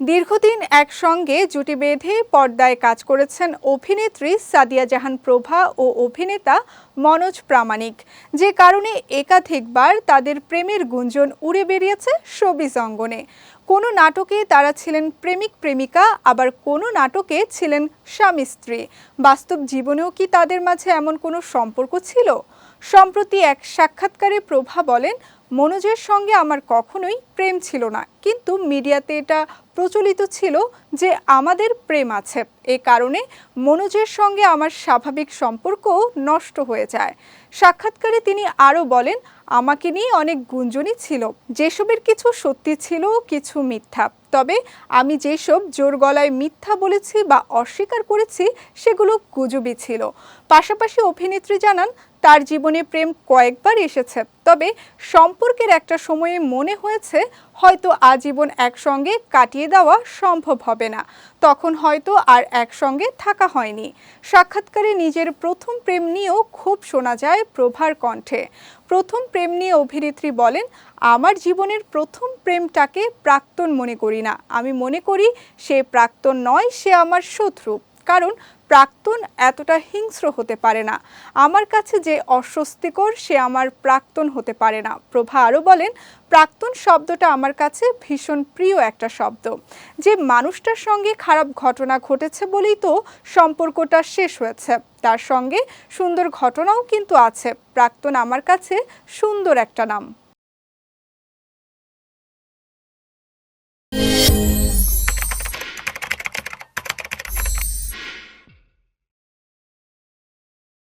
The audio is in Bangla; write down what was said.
দীর্ঘদিন একসঙ্গে জুটি বেঁধে পর্দায় কাজ করেছেন অভিনেত্রী সাদিয়া জাহান প্রভা ও অভিনেতা মনোজ প্রামাণিক। যে কারণে একাধিকবার তাদের প্রেমের গুঞ্জন উড়ে বেরিয়েছে শোবিজ অঙ্গনে। কোনো নাটকে তারা ছিলেন প্রেমিক প্রেমিকা, আবার কোনো নাটকে ছিলেন স্বামী স্ত্রী। বাস্তব জীবনেও কি তাদের মাঝে এমন কোনো সম্পর্ক ছিল? সম্প্রতি এক সাক্ষাৎকারে প্রভা বলেন মনোজের সঙ্গে আমার কখনোই প্রেম ছিল না। কিন্তু মিডিয়াতে এটা প্রচলিত ছিল যে আমাদের প্রেম আছে। এ কারণে মনোজের সঙ্গে আমার স্বাভাবিক সম্পর্কও নষ্ট হয়ে যায়। সাক্ষাৎকারে তিনি আরও বলেন, আমাকে নিয়ে অনেক গুঞ্জনই ছিল। যেসবের কিছু সত্যি ছিল, কিছু মিথ্যা। তবে আমি যেসব জোর গলায় মিথ্যা বলেছি বা অস্বীকার করেছি, সেগুলো গুজবই ছিল। পাশাপাশি অভিনেত্রী জানান তার জীবনে প্রেম কয়েকবার এসেছে, তবে সম্পর্কের একটা সময়ে মনে হয়েছে হয়তো আজীবন একসঙ্গে কাটিয়ে দেওয়া সম্ভব হবে না। তখন হয়তো আর একসঙ্গে থাকা হয়নি। সাক্ষাৎকারে নিজের প্রথম প্রেম নিয়েও খুব শোনা যায় প্রভার কণ্ঠে। প্রথম প্রেম নিয়ে অভিনেত্রী বলেন, আমার জীবনের প্রথম প্রেমটাকে প্রাক্তন মনে করি না। আমি মনে করি সে প্রাক্তন নয়, সে আমার শত্রু। কারণ প্রাক্তন এতটা হিংস্র হতে পারে না। আমার কাছে যে অস্বস্তিকর, সে আমার প্রাক্তন হতে পারে না। প্রভা আরও বলেন, প্রাক্তন শব্দটা আমার কাছে ভীষণ প্রিয় একটা শব্দ। যে মানুষটার সঙ্গে খারাপ ঘটনা ঘটেছে বলেই তো সম্পর্কটা শেষ হয়েছে। তার সঙ্গে সুন্দর ঘটনাও কিন্তু আছে। প্রাক্তন আমার কাছে সুন্দর একটা নাম।